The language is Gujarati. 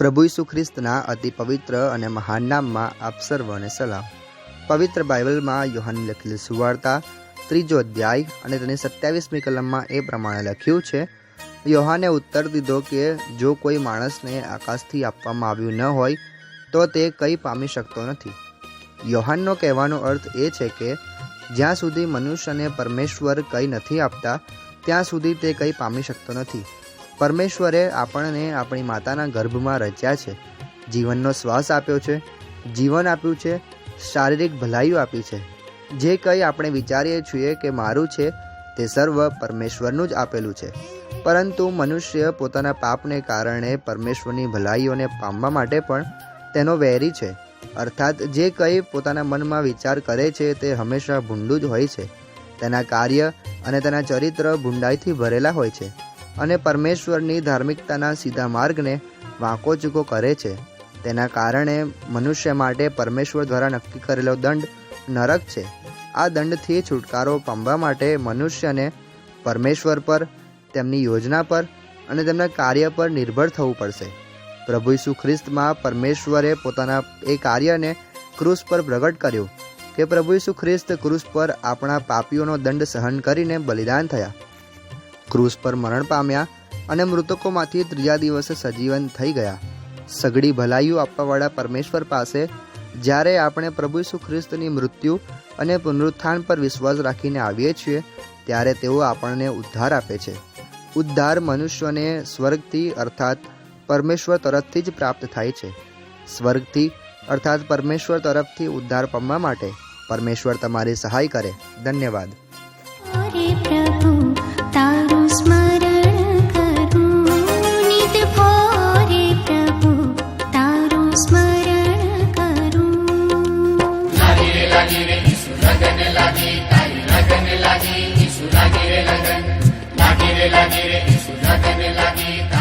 પ્રભુ ઈસુ ખ્રિસ્તના અતિ પવિત્ર અને મહાન નામમાં આપ સર્વને સલામ. પવિત્ર બાઇબલમાં યોહાન લખેલી સુવાર્તા, ત્રીજો અધ્યાય અને તેની સત્યાવીસમી કલમમાં એ પ્રમાણે લખ્યું છે, યોહાને ઉત્તર દીધો કે જો કોઈ માણસને આકાશથી આપવામાં આવ્યું ન હોય, તો તે કંઈ પામી શકતો નથી. યોહાનનો કહેવાનો અર્થ એ છે કે, જ્યાં સુધી મનુષ્યને પરમેશ્વર કંઈ નથી આપતા, ત્યાં સુધી તે કંઈ પામી શકતો નથી. પરમેશ્વરે આપણને આપણી માતાના ગર્ભમાં રચ્યા છે. જીવનનો શ્વાસ આપ્યો છે. જીવન આપ્યું છે. શારીરિક ભલાઈઓ આપી છે. જે કંઈ આપણે વિચારીએ છીએ કે મારું છે, તે સર્વ પરમેશ્વરનું જ આપેલું છે. પરંતુ મનુષ્ય પોતાના પાપને કારણે પરમેશ્વરની ભલાઈઓને પામવા માટે પણ તેનો વેરી છે. અર્થાત જે કંઈ પોતાના મનમાં વિચાર કરે છે, તે હંમેશા ભૂંડું જ હોય છે. તેના કાર્ય અને તેના ચરિત્ર ભૂંડાઈથી ભરેલા હોય છે. અને પરમેશ્વરની ધાર્મિકતાના સીધા માર્ગને વાંકો ચૂકો કરે છે. તેના કારણે મનુષ્ય માટે પરમેશ્વર દ્વારા નક્કી કરેલો દંડ નરક છે. આ દંડથી છુટકારો પામવા માટે મનુષ્યને પરમેશ્વર પર, તેમની યોજના પર અને તેમના કાર્ય પર નિર્ભર થવું પડશે. પ્રભુ ઈસુ ખ્રિસ્તમાં પરમેશ્વરે પોતાના એ કાર્યને ક્રૂસ પર પ્રગટ કર્યું કે પ્રભુ ઈસુ ખ્રિસ્ત ક્રૂસ પર આપણા પાપીઓનો દંડ સહન કરીને બલિદાન થયા. ક્રૂસ પર મરણ પામ્યા અને મૃતકોમાંથી ત્રીજા દિવસે સજીવન થઈ ગયા. સઘળી ભલાઈઓ આપવાવાળા પરમેશ્વર પાસે જ્યારે આપણે પ્રભુ ઈસુ ખ્રિસ્તની મૃત્યુ અને પુનરુત્થાન પર વિશ્વાસ રાખીને આવીએ છીએ, ત્યારે તેઓ આપણને ઉદ્ધાર આપે છે. ઉદ્ધાર મનુષ્યને સ્વર્ગથી, અર્થાત પરમેશ્વર તરફથી જ પ્રાપ્ત થાય છે. સ્વર્ગથી, અર્થાત પરમેશ્વર તરફથી ઉદ્ધાર પામવા માટે પરમેશ્વર તમારી સહાય કરે. ધન્યવાદ. लागे लागे लागे लागे